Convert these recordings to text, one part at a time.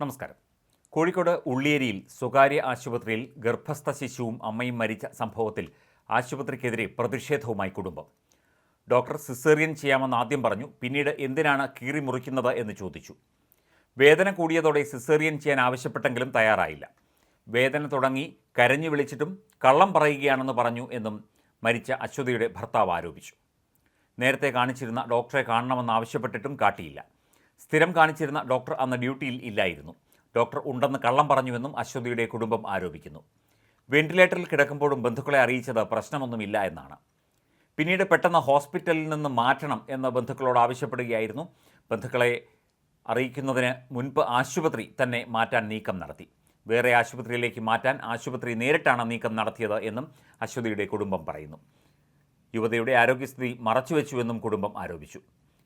നമസ്കാരം. കോഴിക്കോട് ഉള്ളിയേരിയിൽ സ്വകാര്യ ആശുപത്രിയിൽ ഗർഭസ്ഥ ശിശുവും അമ്മയും മരിച്ച സംഭവത്തിൽ ആശുപത്രിക്കെതിരെ പ്രതിഷേധവുമായി കുടുംബം. ഡോക്ടർ സിസേറിയൻ ചെയ്യാമെന്ന് ആദ്യം പറഞ്ഞു പിന്നീട് എന്തിനാണ് കീറി മുറിക്കുന്നത് എന്ന് ചോദിച്ചു. വേദന കൂടിയതോടെ സിസേറിയൻ ചെയ്യാൻ ആവശ്യപ്പെട്ടെങ്കിലും തയ്യാറായില്ല. വേദന തുടങ്ങി കരഞ്ഞു വിളിച്ചിട്ടും കള്ളം പറയുകയാണെന്ന് പറഞ്ഞു എന്നും മരിച്ച അശ്വതിയുടെ ഭർത്താവ് ആരോപിച്ചു. നേരത്തെ കാണിച്ചിരുന്ന ഡോക്ടറെ കാണണമെന്ന് ആവശ്യപ്പെട്ടിട്ടും കാട്ടിയില്ല. സ്ഥിരം കാണിച്ചിരുന്ന ഡോക്ടർ അന്ന് ഡ്യൂട്ടിയിൽ ഇല്ലായിരുന്നു. ഡോക്ടർ ഉണ്ടെന്ന് കള്ളം പറഞ്ഞുവെന്നും അശ്വതിയുടെ കുടുംബം ആരോപിക്കുന്നു. വെന്റിലേറ്ററിൽ കിടക്കുമ്പോഴും ബന്ധുക്കളെ അറിയിച്ചത് പ്രശ്നമൊന്നുമില്ല എന്നാണ്. പിന്നീട് പെട്ടെന്ന് ഹോസ്പിറ്റലിൽ നിന്ന് മാറ്റണം എന്ന് ബന്ധുക്കളോട് ആവശ്യപ്പെടുകയായിരുന്നു. ബന്ധുക്കളെ അറിയിക്കുന്നതിന് മുൻപ് ആശുപത്രി തന്നെ മാറ്റാൻ നീക്കം നടത്തി. വേറെ ആശുപത്രിയിലേക്ക് മാറ്റാൻ ആശുപത്രി നേരിട്ടാണ് നീക്കം നടത്തിയത് എന്നും അശ്വതിയുടെ കുടുംബം പറയുന്നു. യുവതിയുടെ ആരോഗ്യസ്ഥിതി മറച്ചുവെച്ചുവെന്നും കുടുംബം ആരോപിച്ചു.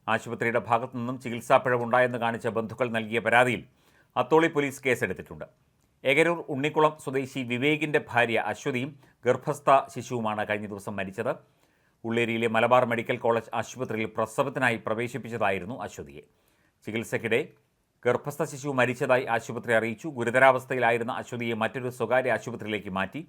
ആശുപത്രിയുടെ ഭാഗത്തു നിന്നും ചികിത്സാ പിഴവുണ്ടായെന്ന് കാണിച്ച ബന്ധുക്കൾ നൽകിയ പരാതിയിൽ അത്തോളി പോലീസ് കേസെടുത്തിട്ടുണ്ട്. ഏകരൂർ ഉണ്ണിക്കുളം സ്വദേശി വിവേകിന്റെ ഭാര്യ അശ്വതിയും ഗർഭസ്ഥ ശിശുവുമാണ് കഴിഞ്ഞ ദിവസം മരിച്ചത്. ഉള്ളേരിയിലെ മലബാർ മെഡിക്കൽ കോളേജ് ആശുപത്രിയിൽ പ്രസവത്തിനായി പ്രവേശിപ്പിച്ചതായിരുന്നു അശ്വതിയെ. ചികിത്സയ്ക്കിടെ ഗർഭസ്ഥ ശിശു മരിച്ചതായി ആശുപത്രി അറിയിച്ചു. ഗുരുതരാവസ്ഥയിലായിരുന്ന അശ്വതിയെ മറ്റൊരു സ്വകാര്യ ആശുപത്രിയിലേക്ക് മാറ്റി.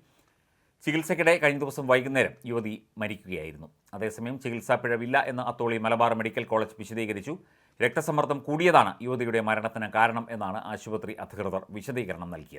ചികിത്സയ്ക്കിടെ കഴിഞ്ഞ ദിവസം വൈകുന്നേരം യുവതി മരിക്കുകയായിരുന്നു. അതേസമയം ചികിത്സാ പിഴവില്ല എന്ന് അത്തോളി മലബാർ മെഡിക്കൽ കോളേജ് വിശദീകരിച്ചു. രക്തസമ്മർദ്ദം കൂടിയതാണ് യുവതിയുടെ മരണത്തിന് കാരണം എന്നാണ് ആശുപത്രി അധികൃതർ വിശദീകരണം നൽകിയത്.